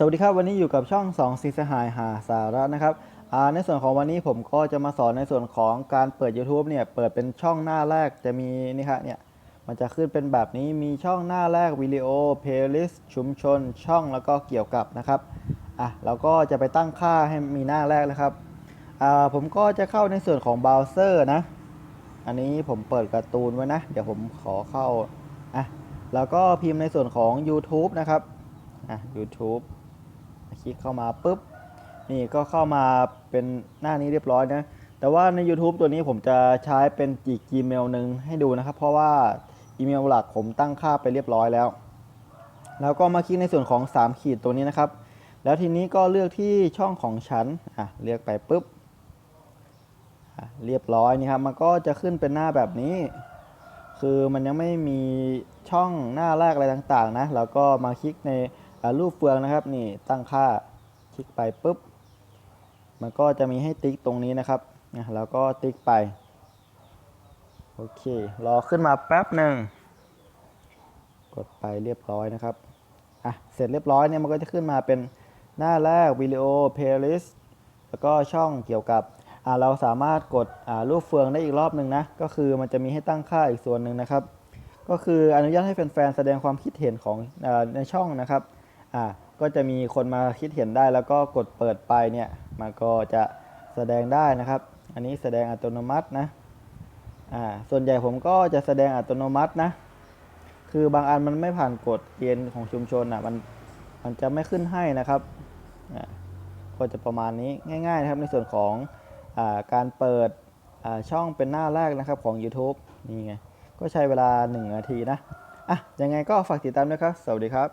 สวัสดีครับวันนี้อยู่กับช่อง2ซีสหายหาสาระนะครับในส่วนของวันนี้ผมก็จะมาสอนในส่วนของการเปิด YouTube เนี่ยเปิดเป็นช่องหน้าแรกจะมีนี่ครับเนี่ยมันจะขึ้นเป็นแบบนี้มีช่องหน้าแรกวิดีโอเพลย์ลิสต์ชุมชนช่องแล้วก็เกี่ยวกับนะครับอะเราก็จะไปตั้งค่าให้มีหน้าแรกนะครับอ่าผมก็จะเข้าในส่วนของเบราว์เซอร์นะอันนี้ผมเปิดการ์ตูนไว้นะ เดี๋ยวผมขอเข้าอะแล้วก็พิมพ์ในส่วนของ YouTube นะครับอะ YouTube คลิกเข้ามาปุ๊บนี่ก็เข้ามาเป็นหน้านี้เรียบร้อยนะแต่ว่าใน YouTube ตัวนี้ผมจะใช้เป็นอีก Gmail หนึ่งให้ดูนะครับ เพราะว่าอีเมลหลักผมตั้งค่าไปเรียบร้อยแล้ว แล้วก็มาคลิกในส่วนของ 3 ขีดตัวนี้นะครับ แล้วทีนี้ก็เลือกที่ช่องของฉันอะเลือกไปปุ๊บเรียบร้อยนี่ครับมันก็จะขึ้นเป็นหน้าแบบนี้ คือมันยังไม่มีช่องหน้าแรกอะไรต่างๆนะแล้วก็มาคลิกใน รูปเฟืองนะครับนี่ตั้งค่าคลิกไปปุ๊บ มันก็จะมีให้ติ๊กตรงนี้นะครับนะแล้วก็ติ๊กไป โอเค รอขึ้นมาแป๊บหนึ่ง กดไปเรียบร้อยนะครับ อะ เสร็จเรียบร้อยเนี่ยมันก็จะขึ้นมาเป็นหน้าแรกวิดีโอเพลย์ลิสต์แล้วก็ช่องเกี่ยวกับอ่าเราสามารถกดอ่ารูปเฟืองได้อีกรอบหนึ่งนะ ก็คือมันจะมีให้ตั้งค่าอีกส่วนหนึ่งนะครับ ก็คืออนุญาตให้แฟนๆ แสดงความคิดเห็นของอในช่องนะครับ อ่าก็จะมีคนมาคิดเห็นได้แล้วก็กดเปิดไปเนี่ยมันก็จะแสดงได้นะครับ อันนี้แสดงอัตโนมัตินะอ่าส่วนใหญ่ผมก็จะแสดงอัตโนมัตินะคือบางอันมันไม่ผ่านกฎเกณฑ์ของชุมชนอะมันมันจะไม่ขึ้นให้นะครับอ่าก็จะประมาณนี้ง่ายๆนะครับในส่วนของอาการเปิดอ่าช่องเป็นหน้าแรกนะครับของ YouTube นี่ไง ก็ใช้เวลา 1 นาทีนะ อะ ยังไงก็ฝากติดตามด้วยครับ สวัสดีครับ